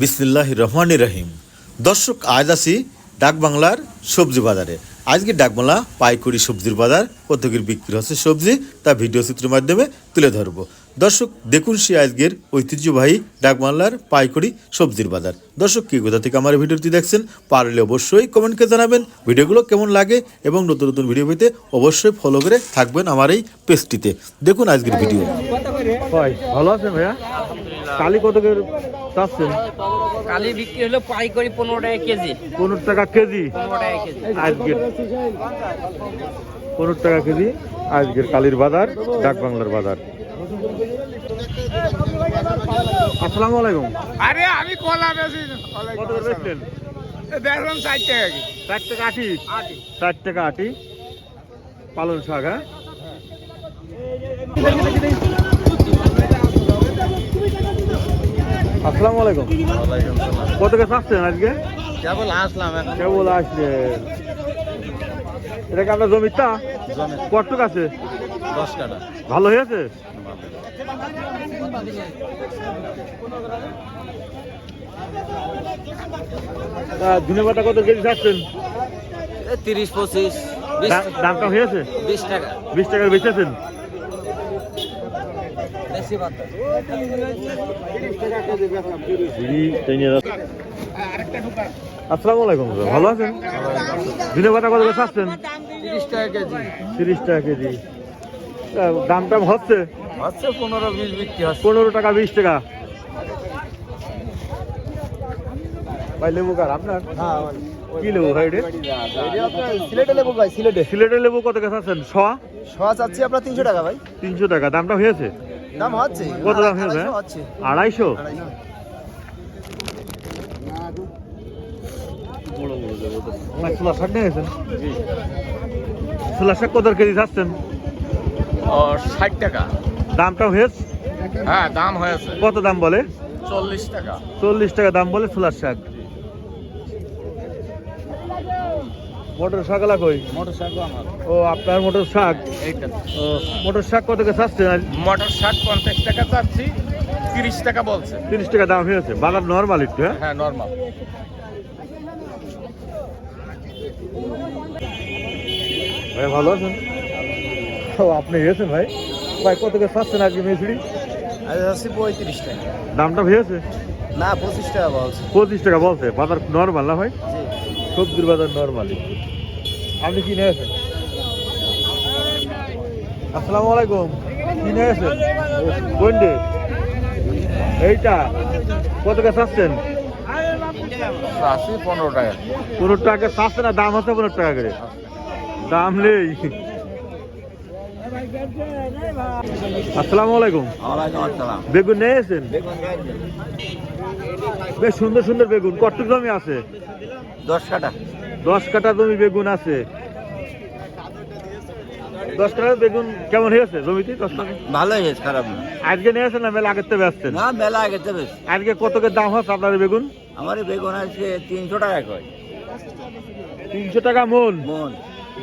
বিসমিল্লাহ রহমান রহিম। দর্শক, আজ আসি ডাক বাংলার সবজি বাজারে। আজকে ডাকবাংলা পাইকারি সবজির বাজার কত কি বিক্রি হচ্ছে সবজি, তা ভিডিও চিত্রের মাধ্যমে তুলে ধরবো। দর্শক, দেখুন সে আজকের ঐতিহ্যবাহী ডাকবাংলার পাইকারি সবজির বাজার। দর্শক, কি কোথা থেকে আমার ভিডিওটি দেখছেন, পারলে অবশ্যই কমেন্টকে জানাবেন। ভিডিওগুলো কেমন লাগে এবং নতুন নতুন ভিডিও পেতে অবশ্যই ফলো করে থাকবেন আমার এই পেজটিতে। দেখুন আজকের ভিডিও। ভালো আছেন ভাইয়া? কালি কত চাচ্ছেন কালি বিক্রি হলো পাইকারি পনেরো টাকা কেজি। পনেরো টাকা কেজি? পনেরো টাকা কেজি। আজকের। পনেরো টাকা কেজি আজকের কালির বাজার ডাক বাংলার বাজার। আসসালামু আলাইকুম। আরে আমি কলা বেশি কত করে বেচলেন? দেখলাম ষাট টাকা কি ষাট টাকা আটি? ষাট টাকা আটি। পালন শাক হ্যাঁ? আসসালামু আলাইকুম। কত করে চাচ্ছেন আজকে? কেবল আসলাম কেবল আসলে এটা কি আপনার জমিটা কটুক আছে? দশ কাটা ভালো হয়েছে? ধনে পাতা কত কেজি চাচ্ছেন? তিরিশ পঁচিশ দামটা হয়েছে? বিশ টাকা। বিশ টাকা বেচেছেন? আসসালামু আলাইকুম। ভালো আছেন? ধনে পাতা কত করে চাচ্ছেন তিরিশ টাকা কেজি। তিরিশ টাকা কেজি দাম টাম হচ্ছে? হচ্ছে পনেরো বিশ বিক্রি হচ্ছে পনেরো টাকা বিশ টাকা। ভাই লেবু কার? আপনার? কি লেবু ভাই রে সিলেটে লেবু ভাই সিলেটে সিলেটের লেবু কত কাছে আছেন ছ শোয়া চাচ্ছি আপনার তিনশো টাকা ভাই। তিনশো টাকা। দামটা হয়েছে? দাম হচ্ছে। কত দাম হচ্ছে। আড়াইশো। ছোলা শাক কত কেজি চাচ্ছেন? ও ষাট টাকা। দামটা হয়েছে? হ্যাঁ দাম হয়েছে। কত দাম বলে? চল্লিশ টাকা। চল্লিশ টাকা দাম বলে ছোলার শাক। মোটর শাক কই? মোটর শাক আমার। ও আপনার মোটর শাক এইটা। ও মোটর শাক কত করে চাচ্ছেন মোটর শাক পঞ্চাশ টাকা চাচ্ছি তিরিশ টাকা বলছে। তিরিশ টাকা দাম হয়েছে। বাজার নর্মাল একটু হ্যাঁ? হ্যাঁ নর্মাল ভাই ভালো আছেন? ও আপনি গেছেন ভাই? ভাই কত করে চাচ্ছেন আজকে মেসিড়ি আজ হচ্ছে পঁয়ত্রিশ টাকা। দামটা হয়েছে? না পঁচিশ টাকা বলছে। পঁচিশ টাকা বলছে। বাজার নর্মাল না ভাই? জি। সবজির বাজার নর্মাল আপনি কি নিয়েছেন আসসালামু আলাইকুম। কি নিয়েছেন কোনটে এইটা কত চাচ্ছেন? চাচ্ছি পনেরো টাকা। পনেরো টাকা চাচ্ছে না দাম হচ্ছে পনেরো টাকা করে। দাম নেই। আসসালামু আলাইকুম। ওয়ালাইকুম আসসালাম। বেগুন বেশ সুন্দর সুন্দর বেগুন কটুক জমি আছে। দশ কাটা দশ কাটা জমি বেগুন আছে। দশ কাটা বেগুন কেমন হয়েছে জমিতে দশ কাটা ভালোই হয়েছে খারাপ না। আজকে নিয়েছেন না মেলা আগের থেকে আসছেন? না মেলা আগে তো আজকে কত করে দাম হচ্ছে আপনার বেগুন? আমার বেগুন আজকে তিনশো টাকা কয়। তিনশো টাকা মন। মন।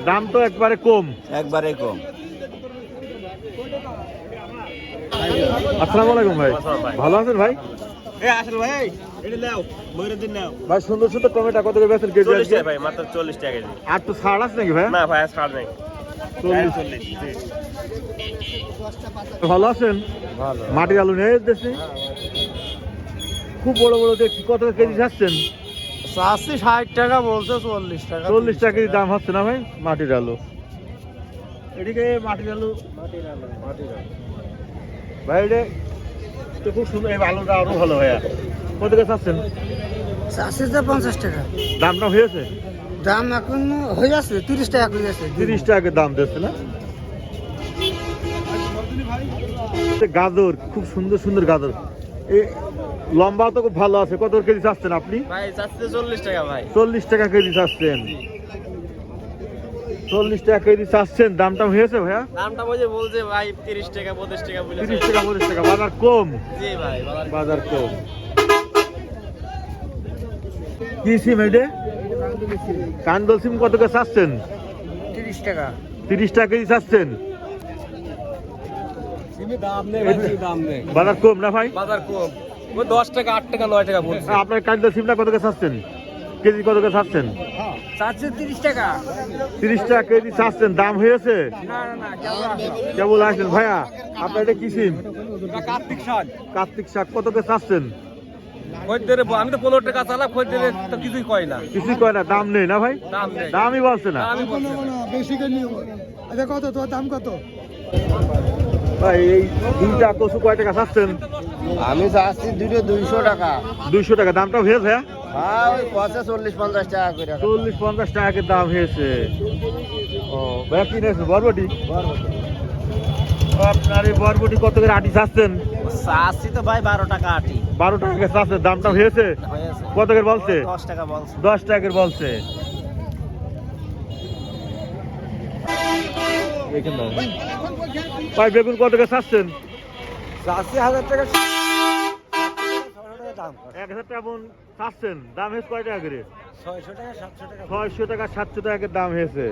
দাম তো একবারে কম। একবারে কম। আসসালামু আলাইকুম ভাই। ভালো আছেন ভাই? ভাই সুন্দর সুন্দর টমেটো কত করে বেচেন কেজি আজকে? ভাই মাত্র চল্লিশ টাকা কেজি। আর তো ছাড় আছে নাকি ভাই? না ভাই আর ছাড় নেই। চল্লিশ। ভালো আছেন? মাটির আলু নিয়ে দেশে খুব বড় বড় দেখছি। কত কেজি যাচ্ছেন চাচ্ছি ষাট টাকা বলছে চল্লিশ টাকা চল্লিশ টাকা কেজি দাম হচ্ছে না ভাই? মাটির আলু। এদিকে মাটির আলু। ভাই এটা তো খুব সুন্দর এই আলুটা আরও ভালো ভাইয়া। কত করে চাচ্ছেন? তো পঞ্চাশ টাকা। দামটা হয়েছে? দাম এখন হয়ে যাচ্ছে তিরিশ টাকা করে যাচ্ছে তিরিশ টাকা দাম দিচ্ছে না? গাজর খুব সুন্দর সুন্দর গাজর। এ লম্বা তো খুব ভালো আছে। কত কেজি চাচ্ছেন আপনি? ভাই চাচ্ছে চল্লিশ টাকা ভাই। চল্লিশ টাকা কেজি চাচ্ছেন। চল্লিশ টাকা কেজি চাচ্ছেন দাম টাম হয়েছে ভাইয়া? দামটা বলছে বলছে ভাই তিরিশ টাকা পঁচিশ টাকা বলেছে তিরিশ টাকা পঁচিশ টাকা বাজার কম? জি ভাই বাজার কম। কি সিম এটা? কান্দল সিম কত করে চাচ্ছেন? তিরিশ টাকা। তিরিশ টাকা কেজি চাচ্ছেন? দাম নেই দাম নেই। বাজার কম না ভাই? বাজার কম। দশ টাকা আট টাকা নয় টাকা বলছে। আপনার কাজটা সিমটা কত করে চাচ্ছেন? কেজি কত করে তিরিশ টাকা। তিরিশ টাকা কেজি চাচ্ছেন দাম হয়েছে? না না না কেমন কেবল আসলেন ভাইয়া আপনার এটা কি সিম? কার্তিক শাক। কার্তিক শাক কত করে চাচ্ছেন? আমি তো পনেরো টাকা চালাম খদ্দের তো কিছুই কয় না। কিছুই কয় না দাম নেই না ভাই? দাম নেই। দামই বলছে না। বেশি আচ্ছা কত? তোর দাম কত? ভাই এই দুইটা কচু কয় টাকা চাচ্ছেন? আমি চাচ্ছি দুটো দুইশো টাকা। দুইশো টাকা দামটা হয়েছে হ্যাঁ চল্লিশ পঞ্চাশ টাকা দাম হয়েছে। ও ভাইয়া কি নিয়েছে? বরবটি? আপনার এই বরবটি কত করে আটি চাচ্ছেন? চাচ্ছি তো ভাই বারো টাকা আটি। বারো টাকা করে চাচ্ছেন দামটা হয়েছে? হয়েছে। কত করে বলছে? দশ টাকা বলছে। দশ টাকা করে বলছে। ভাই বেগুন কত করে চাচ্ছেন? চাচ্ছি হাজার টাকা। দাম? এক হাজার টাকা বোন চাচ্ছেন দাম হয়েছে কয় টাকা করে? ছয়শো টাকা সাতশো টাকা। ছয়শো টাকা সাতশো টাকা দাম হয়েছে।